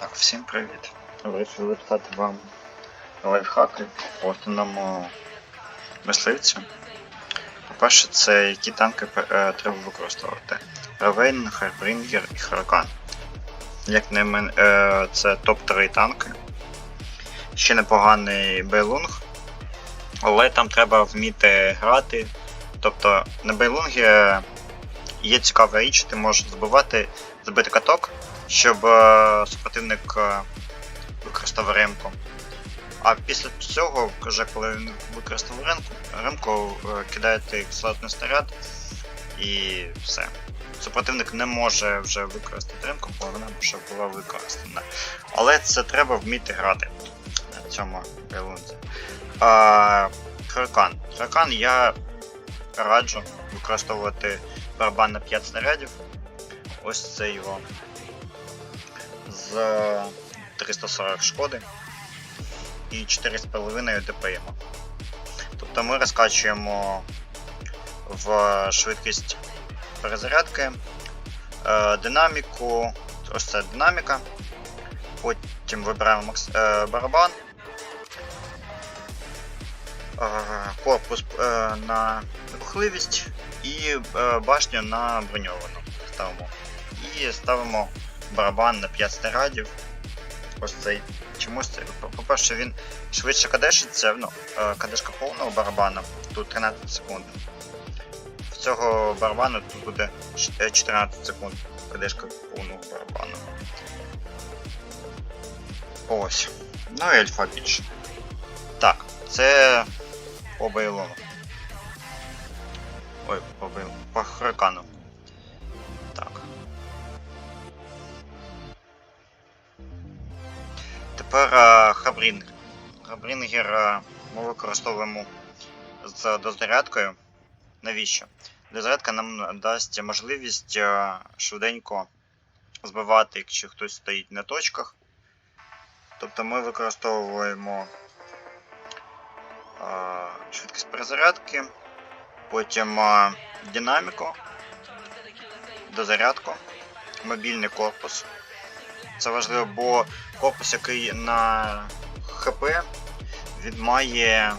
Так, всім привіт. Вирішив записати вам лайфхаки по основному мисливцю. По-перше, це які танки е, треба використовувати. Равейн, Харбрінгер і Харакан. Як на мен, е, це топ-3 танки. Ще непоганий Бейлунг, але там треба вміти грати. Тобто на Бейлунгі є цікава річ, ти можеш збивати, збити каток, щоб е, супротивник е, використав ремку. А після цього, вже коли він використав ремку, ремку е, кидаєте кислотний снаряд і все. Супротивник не може вже використати ремку, бо вона вже була використана. Але це треба вміти грати на цьому релунці. А, Хракан. Хракан я раджу використовувати барабан на 5 снарядів. Ось це його з 340 шкоди і 4,5 ДПМ. Тобто ми розкачуємо в швидкість перезарядки, е, динаміку, ось це динаміка. Потім вибираємо е, барабан, е, корпус на рухливість і башню на броньовану ставимо. І ставимо барабан на 5 снарядів. Ось цей. Чомусь це. по- По-перше, він швидше кадешиться, ну, е, кадешка повного барабану, тут 13 секунд. В цього барабану тут буде е, 14 секунд кадешка повного барабану. Ось. Ну і альфа більше. Так, це по Бейлону. Ой, по Бейлону. По Хракану. Тепер Хабрінгер. Хабрінгер ми використовуємо з дозарядкою. Навіщо? Дозарядка нам дасть можливість е, швиденько збивати, якщо хтось стоїть на точках. Тобто ми використовуємо е, швидкість перезарядки, потім е, динаміку, дозарядку, мобільний корпус. Це важливо, бо корпус, який на ХП, він має.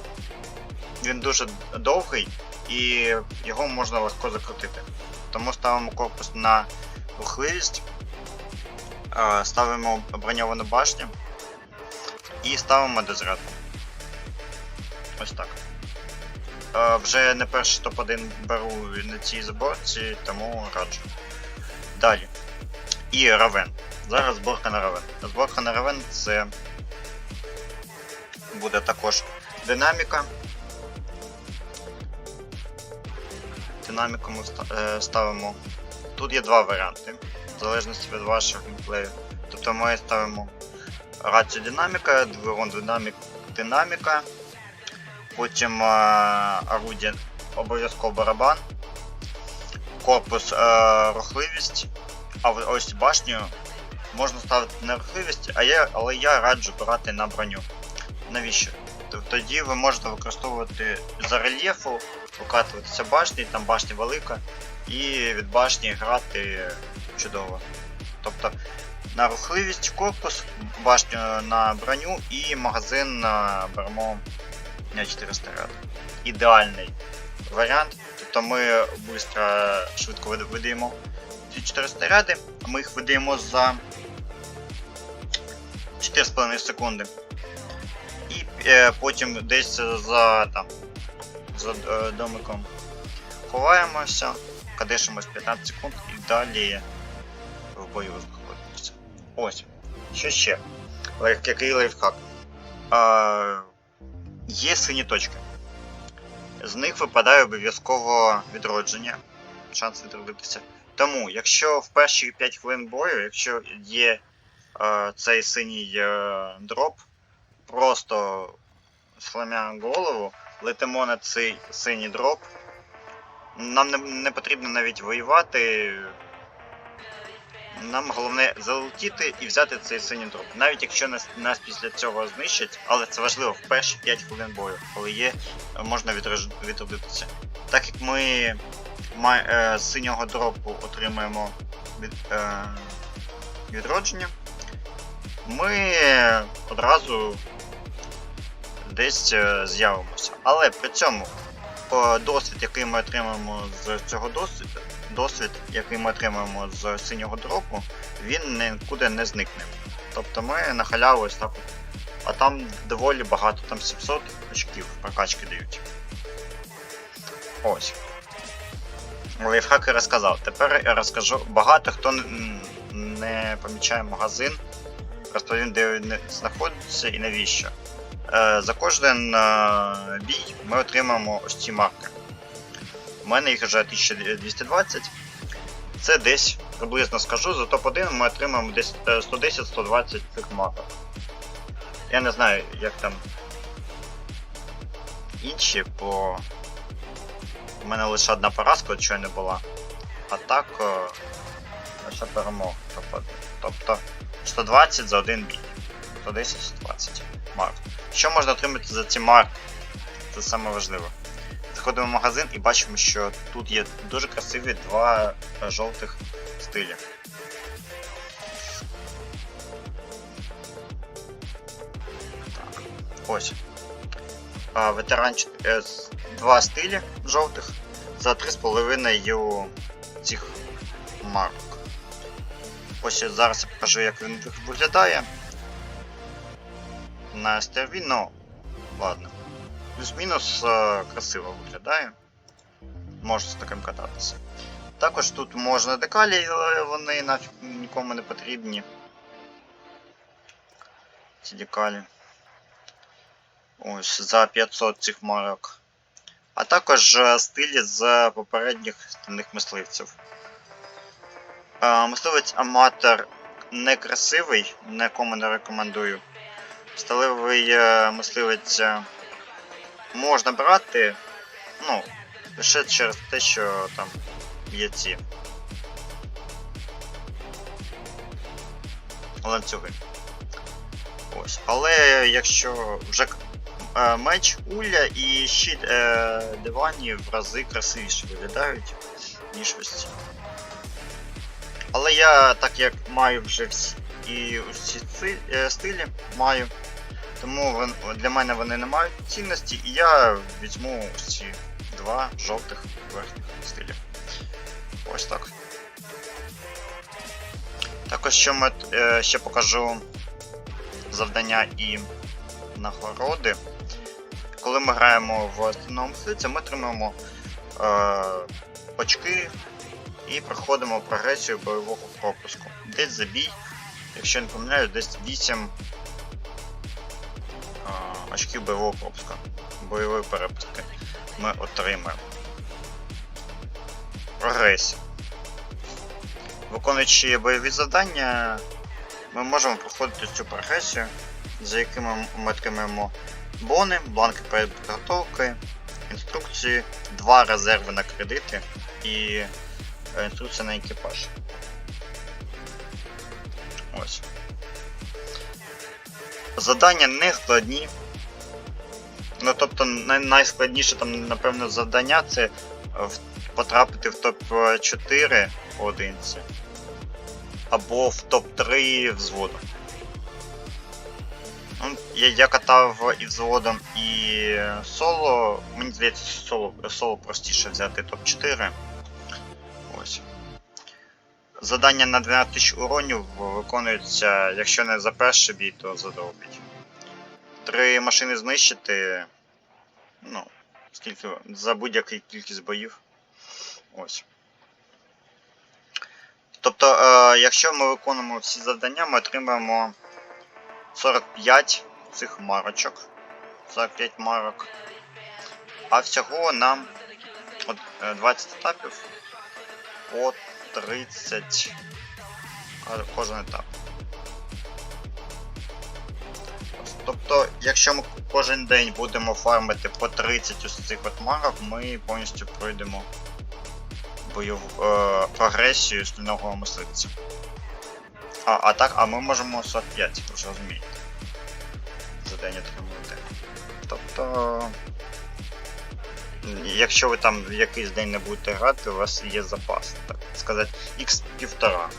Він дуже довгий і його можна легко закрутити. Тому ставимо корпус на рухливість, ставимо броньовану башню і ставимо дозарядку. Ось так. Вже не перший топ-1 беру на цій заборці, тому раджу. Далі. І Равен. Зараз зборка на Равен. Зборка на Равен це буде також динаміка. Динаміку ми е, ставимо. Тут є два варіанти, в залежності від вашого геймплею. Тобто ми ставимо рацію динаміка, двигун динамік, динаміка, потім е, орудія обов'язково барабан, корпус е, рухливість, а ось башню можна ставити на рухливість, а я, але я раджу брати на броню. Навіщо? Тоді ви можете використовувати за рельєфу, викатуватися башні, там башня велика, і від башні грати чудово. Тобто на рухливість корпус, башню на броню і магазин на беремо на 400 ряд. Ідеальний варіант. Тобто ми швидко, швидко вида- видаємо ці 400 ряди, ми їх видаємо за 4,5 секунди. І е, потім десь за там за е, домиком ховаємося, кадешимось 15 секунд і далі в бою знаходимося. Ось. Що ще? Який лайфхак? А, є сині точки. З них випадає обов'язково відродження. Шанс відродитися. Тому, якщо в перші 5 хвилин бою, якщо є е, цей синій е, дроп, просто сломя голову, летимо на цей синій дроп. Нам не, не потрібно навіть воювати. Нам головне залетіти і взяти цей синій дроп. Навіть якщо нас, нас після цього знищать, але це важливо в перші 5 хвилин бою, коли є, можна відродитися. Так як ми ма- е, з синього дропу отримаємо від, е, відродження, ми одразу десь е, з'явимося. Але при цьому досвід, який ми отримаємо з цього досвіду, досвід, який ми отримаємо з синього дропу, він нікуди не зникне. Тобто ми на халяву ось так. А там доволі багато, там 700 очків прокачки дають. Ось. Лайфхак я розказав. Тепер я розкажу. Багато хто не помічає магазин. Розповім, де він знаходиться і навіщо. Е, за кожен е, бій ми отримаємо ось ці марки. У мене їх вже 1220. Це десь приблизно скажу, за топ-1 ми отримаємо десь е, 110-120 цих марок. Я не знаю, як там інші, бо у мене лише одна поразка, от щойно була. А так е, перемог. Тобто, тобто 120 за один бій. 110-120 марк. Що можна отримати за ці марки? Це саме важливо. Заходимо в магазин і бачимо, що тут є дуже красиві два е, жовтих стилі. Так, ось. А, ветеран е, два стилі жовтих за 3,5 цих марок. Ось зараз я покажу, як він виглядає. На стерві, ну, ладно. Плюс-мінус е, красиво виглядає. Можна з таким кататися. Також тут можна декалі, але вони нафіг нікому не потрібні. Ці декалі. Ось за 500 цих марок. А також е, стилі з попередніх стальних мисливців. Мисливець аматор не красивий, нікому не рекомендую. Сталевий е, мисливець е, можна брати, ну, лише через те, що там є ці ланцюги. Ось. Але якщо вже е, меч, уля і щит е, дивані в рази красивіше виглядають, ніж ось ці. Але я, так як маю вже всі і ці е, стилі маю, тому для мене вони не мають цінності, і я візьму ці два жовтих верхніх стилів. Ось так. Також що ми е, ще покажу завдання і нагороди. Коли ми граємо в основному мисливця, ми отримуємо е, очки і проходимо прогресію бойового пропуску. Десь забій, якщо не помиляюсь, десь 8 е, очків бойового пропуска, бойової перепустки ми отримаємо. Прогресія. Виконуючи бойові завдання, ми можемо проходити цю прогресію, за якими ми отримаємо бони, бланки перед інструкції, два резерви на кредити і інструкція на екіпаж. Ось. Задання не складні. Ну, тобто, найскладніше там, напевно, завдання це е, потрапити в топ-4 поодинці. Або в топ-3 взводу. Ну, я, я катав і взводом, і соло. Мені здається, соло, соло простіше взяти топ-4. Задання на 12 тисяч уронів виконується, якщо не за перший бій, то за другий. Три машини знищити. Ну, скільки за будь-яку кількість боїв. Ось. Тобто, е, якщо ми виконуємо всі завдання, ми отримаємо 45 цих марочок. 45 марок. А всього нам е, 20 етапів по 30 кожен етап. Тобто, якщо ми кожен день будемо фармити по 30 ось цих от марок, ми повністю пройдемо бойову е, прогресію стільного мисливця. А, а так, а ми можемо 45, ви розумієте. За день отримувати. Тобто. Якщо ви там в якийсь день не будете грати, у вас є запас, так сказати, x півтора.